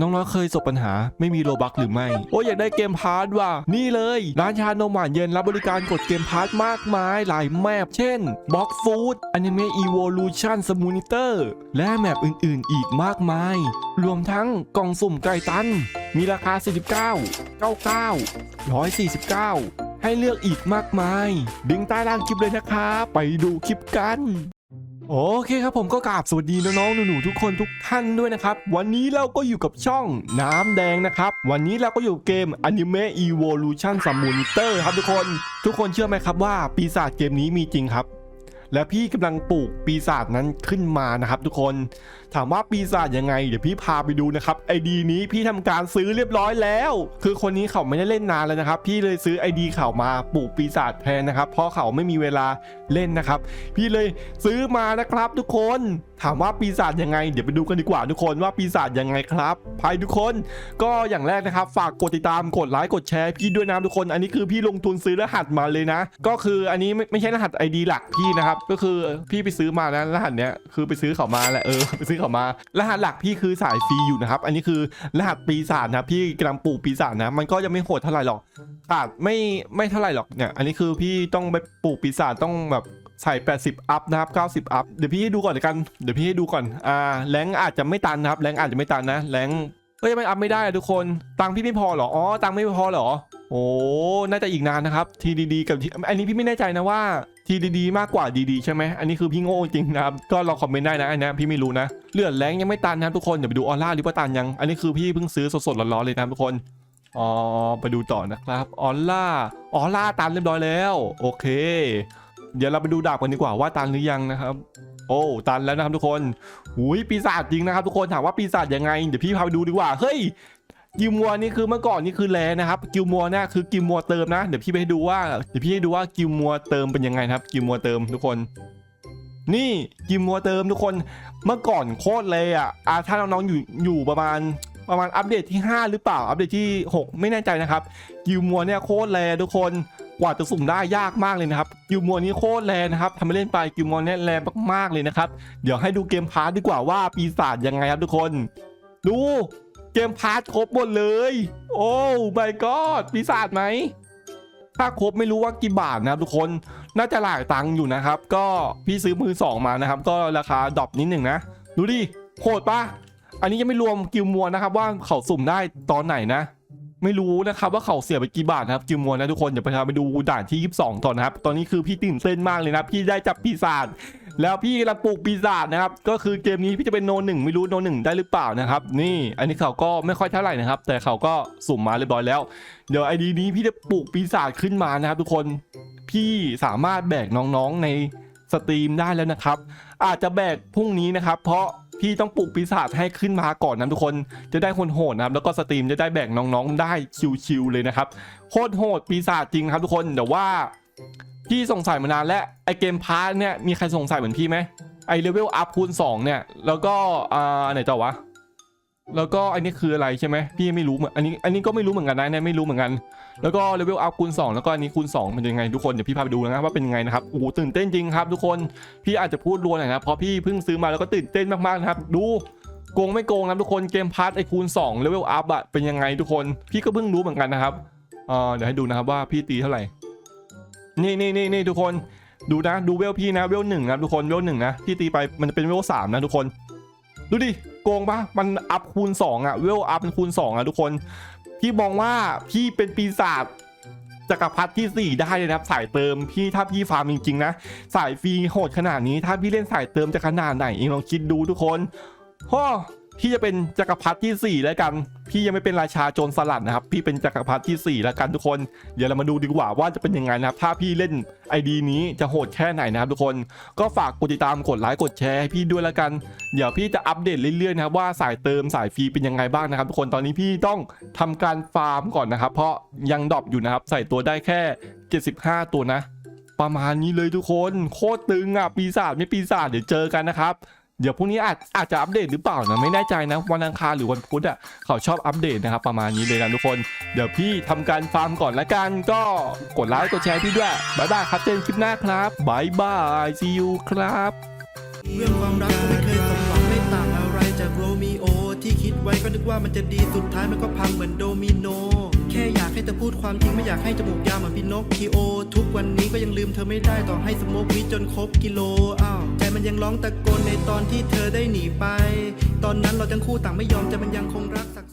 น้องๆเคยประสบปัญหาไม่มีโลบักหรือไม่ โอ้ยอยากได้เกมพาร์ทว่ะ นี่เลย ร้านชานมหวานเย็นรับบริการกดเกมพาร์ทมากมายหลายแมปเช่น Box Food Anime Evolution s m o n i t o r และแมปอื่นๆ อีกมากมาย รวมทั้งกล่องสุ่มไก่ตัน มีราคา 49 99 149 ให้เลือกอีกมากมาย ดึงใต้ล่างคลิปเลยนะครับไปดูคลิปกัน โอเคครับผมก็กราบสวัสดีน้องๆหนูๆทุกคนทุกท่านด้วยนะครับ วันนี้เราก็อยู่กับช่องน้ำแดงนะครับ วันนี้เราก็อยู่เกม Anime Evolution s m o n i t o r ครับทุกคน ทุกคนเชื่อไหมครับว่าปีศาจเกมนี้มีจริงครับ และพี่กำลังปลูกปีศาจนั้นขึ้นมานะครับทุกคนถามว่าปีศาจยังไง เดี๋ยวพี่พาไปดูนะครับไอดีนี้พี่ทำการซื้อเรียบร้อยแล้ว คือคนนี้เขาไม่ได้เล่นนานแล้วนะครับ พี่เลยซื้อไอดีเขามาปลูกปีศาจแทนนะครับ เพราะเขาไม่มีเวลาเล่นนะครับ พี่เลยซื้อมานะครับทุกคนถามว่าปีศาจยังไง เดี๋ยวไปดูกันดีกว่าทุกคนว่าปีศาจยังไงครับภายทุกคนก็อย่างแรกนะครับ ฝากกดติดตามกดไลค์กดแชร์พี่ด้วยนะทุกคน อันนี้คือพี่ลงทุนซื้อรหัสมาเลยนะ ก็คืออันนี้ไม่ไม่ใช่รหัส ID หลักพี่นะครับ ก็คือพี่ไปซื้อมานะรหัสเนี้ยคือไปซื้อเขามาแหละเออไปซื้อเขามา รหัสหลักพี่คือสายฟรีอยู่นะครับ อันนี้คือรหัสปีศาจนะพี่กำลังปลูกปีศาจนะมันก็ยังไม่โหดเท่าไหร่หรอกอาจไม่ไม่เท่าไหร่หรอกเนี่ยอันนี้คือพี่ต้องไปปลูกปีศาจต้องแบบ ใส่ 80 อัพนะครับ 90 อัพ เดี๋ยวพี่ให้ดูก่อนเดี๋ยวกัน เดี๋ยวพี่ให้ดูก่อน อ่า แรงอาจจะไม่ตันนะครับ แรงอาจจะไม่ตันนะ แรงเฮ้ยไม่อัพไม่ได้อะทุกคน ตังพี่ไม่พอเหรอ อ๋อ ตังไม่พอเหรอ โอ้ น่าจะอีกนานนะครับ ทีดีๆกับ อันนี้พี่ไม่แน่ใจนะว่าทีดีๆมากกว่าดีๆใช่ไหม อันนี้คือพี่โง่จริงนะครับ ก็ลองคอมเมนต์ได้นะอันนี้พี่ไม่รู้นะ เลือดแรงยังไม่ตันนะทุกคน เดี๋ยวไปดูออร่าดิว่าตันยัง อันนี้คือพี่เพิ่งซื้อสดๆร้อนๆเลยนะทุกคนอ๋อไปดูต่อนะครับออร่าออร่าตันเรียบร้อยแล้ว โอเค เดี๋ยวเราไปดูดาบกันดีกว่าว่าตันหรือยังนะครับ โอ้ตันแล้วนะครับทุกคนหุยปีศาจจริงนะครับ ทุกคนถามว่าปีศาจยังไงเดี๋ยวพี่พาไปดูดีกว่าเฮ้ยกิลมัวนี่คือเมื่อก่อนนี่คือแลนะครับกิลมัวเนี่ยคือกิลมัวเติมนะเดี๋ยวพี่ไปให้ดูว่าเดี๋ยวพี่ให้ดูว่ากิลมัวเติมเป็นยังไงครับกิลมัวเติมทุกคน นี่กิลมัวเติมทุกคนเมื่อก่อนโคตรเลยอะอะถ้าน้องๆอยู่อยู่ประมาณประมาณอัปเดตที่ 5 หรือเปล่าอัปเดตที่ 6 ไม่แน่ใจนะครับกิลมัวเนี่ยโคตรแรงทุกคน กว่าจะสุ่มได้ยากมากเลยนะครับกิลมัวนี้โคตรแรงนะครับทำให้เล่นไปกิลมัวเนี่ยแรงมากๆเลยนะครับ เดี๋ยวให้ดูเกมพาร์ทดีกว่าว่าปีศาจยังไงครับทุกคน ดูเกมพาร์ทครบหมดเลย โอ้ my god ปีศาจไหมถ้าครบไม่รู้ว่ากี่บาทนะครับทุกคนน่าจะหลายตังค์อยู่นะครับ ก็พี่ซื้อมือสองมานะครับ ก็ราคาดรอปนิดหนึ่งนะ ดูดิโหดปะอันนี้ยังไม่รวมกิลมัวนะครับว่าเขาสุ่มได้ตอนไหนนะ ไม่รู้นะครับว่าเขาเสียไปกี่บาทนะครับกิมัวนะทุกคนเดี๋ยวไปทำไปดูด่านที่ 22ต่อนะครับ ตอนนี้คือพี่ตื่นเต้นมากเลยนะพี่ได้จับปีศาจแล้วพี่กำลังปลูกปีศาจนะครับ ก็คือเกมนี้พี่จะเป็นโนหนึ่งไม่รู้โนหนึ่งได้หรือเปล่านะครับ นี่อันนี้เขาก็ไม่ค่อยเท่าไหร่นะครับ แต่เขาก็สุ่มมาเรียบร้อยแล้ว เดี๋ยวไอดีนี้พี่จะปลูกปีศาจขึ้นมานะครับ ทุกคนพี่สามารถแบกน้องๆในสตรีมได้แล้วนะครับ อาจจะแบกพรุ่งนี้นะครับ เพราะ พี่ต้องปลูกปีศาจให้ขึ้นมาก่อนนะทุกคนจะได้คนโหดนะครับแล้วก็สตรีมจะได้แบ่งน้องๆ ได้ชิวๆเลยนะครับโคตรโหดปีศาจจริงครับทุกคนแต่ว่าพี่สงสัยมานานแล้วไอเกมพาร์ทเนี่ยมีใครสงสัยเหมือนพี่ไหมไอเลเวลอัพคูณ2เนี่ยแล้วก็อ่าไหนต่อวะ แล้วก็อันนี้คืออะไรใช่ไหมพี่ไม่รู้เหมือนอันนี้อันนี้ก็ไม่รู้เหมือนกันนะเนี่ยไม่รู้เหมือนกัน แล้วก็เลเวลอัพคูณ2แล้วก็อันนี้คูณ2มันยังไงทุกคนเดี๋ยวพี่พาไปดูนะครับว่าเป็นยังไงนะครับโอ้โหตื่นเต้นจริงครับ ทุกคนพี่อาจจะพูดรัวหน่อยนะเพราะพี่เพิ่งซื้อมาแล้วก็ตื่นเต้นมากๆนะครับดูโกงไม่โกงนะทุกคนเกมพาร์ทไอคูณ2เลเวลอัพอะเป็นยังไงทุกคนพี่ก็เพิ่งรู้เหมือนกันนะครับเอ่อเดี๋ยวให้ดูนะครับว่าพี่ตีเท่าไหร่นี่นี่นี่นี่ทุกคนดูนะดูเวลพี่นะเวลหนึ่งนะทุกคนเวลหนึ่งนะพี่ตีไปมันจะเป็นเวลสามนะทุกคน ดูดิโกงปะมันอัพคูณ 2อะเวลอัพเป็นคูณ 2อะทุกคน พี่มองว่าพี่เป็นปีศาจจักรพรรดิที่ 4 ได้เลยนะครับ สายเติมพี่ถ้าพี่ฟาร์มจริงๆนะ สายฟรีโหดขนาดนี้ ถ้าพี่เล่นสายเติมจะขนาดไหนเองลองคิดดูทุกคนฮ่อ พี่จะเป็นจักรพรรดิที่ 4 แล้วกัน พี่ยังไม่เป็นราชาโจรสลัดนะครับ พี่เป็นจักรพรรดิที่ 4 แล้วกันทุกคน เดี๋ยวเรามาดูดีกว่าว่าจะเป็นยังไงนะครับ ถ้าพี่เล่นไอดีนี้จะโหดแค่ไหนนะครับทุกคน ก็ฝากกดติดตาม กดไลค์ กดแชร์ให้พี่ด้วยแล้วกัน เดี๋ยวพี่จะอัปเดตเรื่อยๆนะครับว่าสายเติมสายฟรีเป็นยังไงบ้างนะครับ ทุกคน ตอนนี้พี่ต้องทำการฟาร์มก่อนนะครับ เพราะยังดรอปอยู่นะครับ ใส่ตัวได้แค่ 75 ตัวนะ ประมาณนี้เลยทุกคน โคตรตึงอะปีศาจไม่ปีศาจเดี๋ยวเจอกันนะครับ เดี๋ยวพรุ่งนี้อาจอาจจะอัปเดตหรือเปล่านะไม่แน่ใจนะวันอังคารหรือวันพุธอะเขาชอบอัปเดตนะครับประมาณนี้เลยนะทุกคน เดี๋ยวพี่ทำการฟาร์มก่อนละกันก็กดไลค์กดแชร์พี่ด้วยบายบายครับเจนคลิปหน้าครับบายบาย see you ครับ เรื่องความรักไม่เคยสมหวังไม่ต่างอะไร จากโรมิโอ ที่คิดไว้ก็นึกว่ามันจะดีสุดท้ายมันก็พังเหมือนโดมิโน แค่อยากให้เธอพูดความจริงไม่อยากให้จมูกยาวเหมือนพินกคิโอ ทุกวันนี้ก็ยังลืมเธอไม่ได้ต่อให้สโมกวิจนครบกิโลอ้าวใจมันยังร้องตะโกนในตอนที่เธอได้หนีไป ตอนนั้นเราทั้งคู่ต่างไม่ยอมใจมันยังคงรักสัก